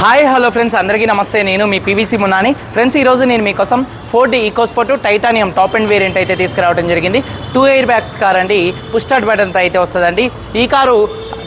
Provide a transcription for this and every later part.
Hi hello friends. అందరికీ నమస్తే. నేను మీ పీవీసీ మున్నాని. ఫ్రెండ్స్ ఈరోజు నేను మీకోసం Ford EcoSport Titanium top and variant అయితే తీసుకురావడం జరిగింది. టూ ఎయిర్ బ్యాగ్స్ కార్ అండి. పుష్టార్ట్ బటన్తో అయితే వస్తుందండి. ఈ కారు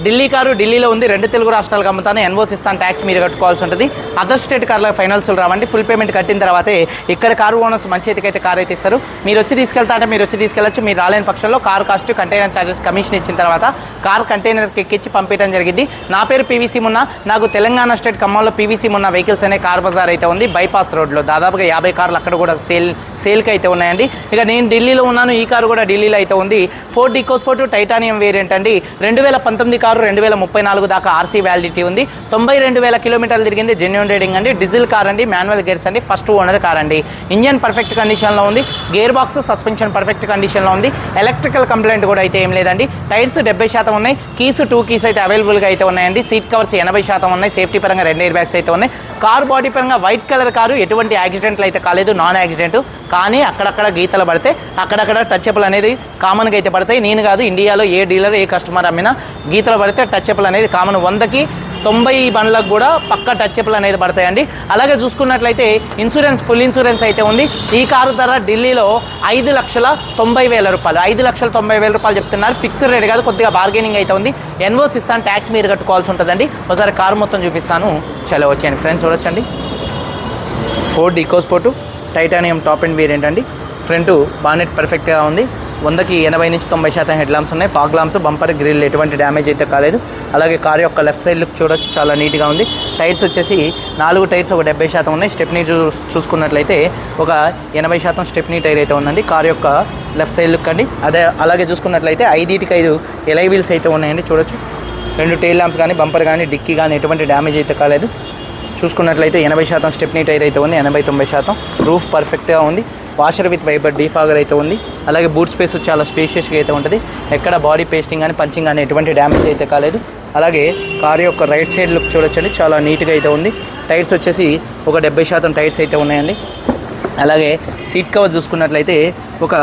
ఢిల్లీ కారు ఢిల్లీలో ఉంది. రెండు తెలుగు రాష్ట్రాలకు అమ్ముతాను ఎన్వోస్ ఇస్తాను ట్యాక్స్ మీరు కట్టుకోవాల్సి ఉంటుంది. అదర్ స్టేట్ కార్లకు ఫైనల్స్ రావండి. ఫుల్ పేమెంట్ కట్టిన తర్వాతే ఇక్కడ కారు ఓనర్స్ మంచి అయితే కార్ అయితే ఇస్తారు. మీరు వచ్చి తీసుకెళ్తా అంటే మీరు వచ్చి తీసుకెళ్ళచ్చు. మీరు రాలేని పక్షంలో car cost container charges commission ఇచ్చిన తర్వాత కార్ కంటైనర్కి ఎక్కించి పంపించడం జరిగింది. నా పేరు పీవీసీ మున్న. నాకు తెలంగాణ స్టేట్ ఖమ్మంలో పీవీసీ మున్న వెహికల్స్ అనే కార్ బజార్ అయితే ఉంది. బైపాస్ రోడ్లో. దాదాపుగా యాభై కార్లు అక్కడ కూడా సేల్ సేల్కి అయితే ఉన్నాయండి. ఇక నేను ఢిల్లీలో ఉన్నాను. ఈ కారు కూడా ఢిల్లీలో అయితే ఉంది. ఫోర్డ్ ఈకోస్పోర్ట్ టైటానియం వేరియంట్ అండి. రెండు వేల పంతొమ్మిది కారు రెండు వేల ముప్పై నాలుగు దాకా ఆర్సీ వ్యాలిడిటీ ఉంది. తొంభై రెండు వేల కిలోమీటర్లు తిరిగింది జెన్యున్ రేడింగ్ అండి. డీజిల్ కార్ అండి మాన్యువల్ గేర్స్ అండి ఫస్ట్ ఓనర్ కార్ అండి. ఇంజన్ పర్ఫెక్ట్ కండిషన్లో ఉంది. గేర్ బాక్స్ సస్పెన్షన్ పర్ఫెక్ట్ కండిషన్లో ఉంది. ఎలక్ట్రికల్ కంప్లైంట్ కూడా అయితే ఏం లేదండి. టైర్స్ డెబ్బై శాతం ఉన్నాయి. కీస్ టూ కీస్ అయితే అవైలబుల్గా అయితే ఉన్నాయండి. సీట్ కవర్స్ ఎనభై శాతం ఉన్నాయి. సేఫ్టీ పరంగా రెండు ఎయిర్ బ్యాగ్స్ అయితే ఉన్నాయి. కార్ బాడీ పరంగా వైట్ కలర్ కారు ఎటువంటి యాక్సిడెంట్లు అయితే కాలేదు. నాన్ యాక్సిడెంట్ కానీ అక్కడక్కడ గీతలు పడితే అక్కడక్కడ టచ్అప్లు అనేది కామన్గా అయితే పడతాయి. నేను కాదు ఇండియాలో ఏ డీలర్ ఏ కస్టమర్ అమ్మినా గీతలు పడితే టచ్అప్లు అనేది కామన్ వందకి తొంభై బండ్లకు కూడా పక్క టచ్అప్లు అనేది పడతాయండి. అలాగే చూసుకున్నట్లయితే ఇన్సూరెన్స్ ఫుల్ ఇన్సూరెన్స్ అయితే ఉంది. ఈ కారు ధర ఢిల్లీలో ఐదు లక్షల తొంభై వేల రూపాయలు. ఐదు లక్షల తొంభై వేల రూపాయలు చెప్తున్నారు. ఫిక్స్డ్ రేట్ కాదు కొద్దిగా బార్గెనింగ్ అయితే ఉంది. ఎన్వోస్ ఇస్తాను ట్యాక్స్ మీరు కట్టుకోవాల్సి ఉంటుందండి. ఒకసారి కారు మొత్తం చూపిస్తాను. చలో వచ్చేయండి ఫ్రెండ్స్ చూడొచ్చండి. Ford EcoSport titanium top and variant అండి. ఫ్రంట్ బానెట్ పర్ఫెక్ట్గా ఉంది. వందకి ఎనభై నుంచి తొంభై శాతం హెడ్ లాంప్స్ ఉన్నాయి. ఫాగ్ లాంప్స్ బంపర్ గ్రిల్ ఎటువంటి డ్యామేజ్ అయితే కాలేదు. అలాగే కార్ యొక్క లెఫ్ట్ సైడ్ లుక్ చూడొచ్చు చాలా నీట్గా ఉంది. టైర్స్ వచ్చేసి నాలుగు టైర్స్ ఒక డెబ్బై శాతం ఉన్నాయి. స్టెప్నీ చూ చూసుకున్నట్లయితే ఒక ఎనభై శాతం స్టెప్నీ టైర్ అయితే ఉందండి. కార్ యొక్క లెఫ్ట్ సైడ్ లుక్ అండి. అదే అలాగే చూసుకున్నట్లయితే ఐదుటికి ఐదు ఎలై వీల్స్ అయితే ఉన్నాయండి. చూడొచ్చు. రెండు టైల్ ల్యాంప్స్ కానీ బంపర్ కానీ డిక్కీ కానీ ఎటువంటి డ్యామేజ్ అయితే కాలేదు. చూసుకున్నట్లయితే ఎనభై శాతం స్టెప్నీ టైర్ అయితే ఉంది. ఎనభై తొంభై శాతం. రూఫ్ పర్ఫెక్ట్గా ఉంది. వాషర్ విత్ వైబర్ డీఫాగర్ అయితే ఉంది. అలాగే బూట్ స్పేస్ చాలా స్పేషియస్గా అయితే ఉంటుంది. ఎక్కడ బాడీ పేస్టింగ్ కానీ పంచింగ్ కానీ ఎటువంటి డ్యామేజ్ అయితే కాలేదు. అలాగే కార్ యొక్క రైట్ సైడ్ లుక్ చూడొచ్చండి. చాలా నీట్గా అయితే ఉంది. టైర్స్ వచ్చేసి ఒక డెబ్బై శాతం టైర్స్ అయితే ఉన్నాయండి. అలాగే సీట్ కవర్ చూసుకున్నట్లయితే ఒక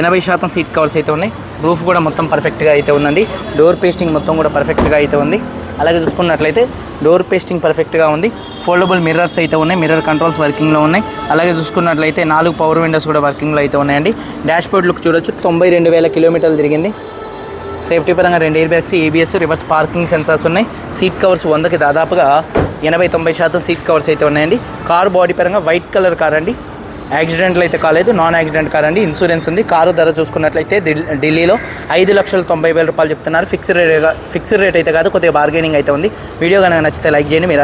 ఎనభై శాతం సీట్ కవర్స్ అయితే ఉన్నాయి. రూఫ్ కూడా మొత్తం పర్ఫెక్ట్గా అయితే ఉందండి. డోర్ పేస్టింగ్ మొత్తం కూడా పర్ఫెక్ట్గా అయితే ఉంది. అలాగే చూసుకున్నట్లయితే డోర్ పేస్టింగ్ పర్ఫెక్ట్గా ఉంది. ఫోల్డబుల్ మిర్రర్స్ అయితే ఉన్నాయి. మిర్రర్ కంట్రోల్స్ వర్కింగ్లో ఉన్నాయి. అలాగే చూసుకున్నట్లయితే నాలుగు పవర్ విండోస్ కూడా వర్కింగ్లో అయితే ఉన్నాయండి. డాష్ బోర్డ్ లుక్ చూడొచ్చు. తొంభై రెండు వేల కిలోమీటర్లు తిరిగింది. సేఫ్టీ పరంగా రెండు air bags ABS reverse parking sensors ఉన్నాయి. సీట్ కవర్స్ వందకి దాదాపుగా ఎనభై తొంభై శాతం సీట్ కవర్స్ అయితే ఉన్నాయండి. కార్ బాడీ పరంగా వైట్ కలర్ కార్ అండి. యాక్సిడెంట్లు అయితే కాలేదు నాన్ యాక్సిడెంట్ కార్ అండి. ఇన్సూరెన్స్ ఉంది. కారు ధర చూసుకున్నట్లయితే ఢిల్లీలో ఐదు లక్షల తొంభై వేల రూపాయలు చెప్తున్నారు. ఫిక్స్డ్ రేట్ ఫిక్స్డ్ రేట్ అయితే కాదు కొద్దిగా బార్గెనింగ్ అయితే ఉంది. వీడియో కనుక నచ్చితే లైక్ చేయండి. మీరు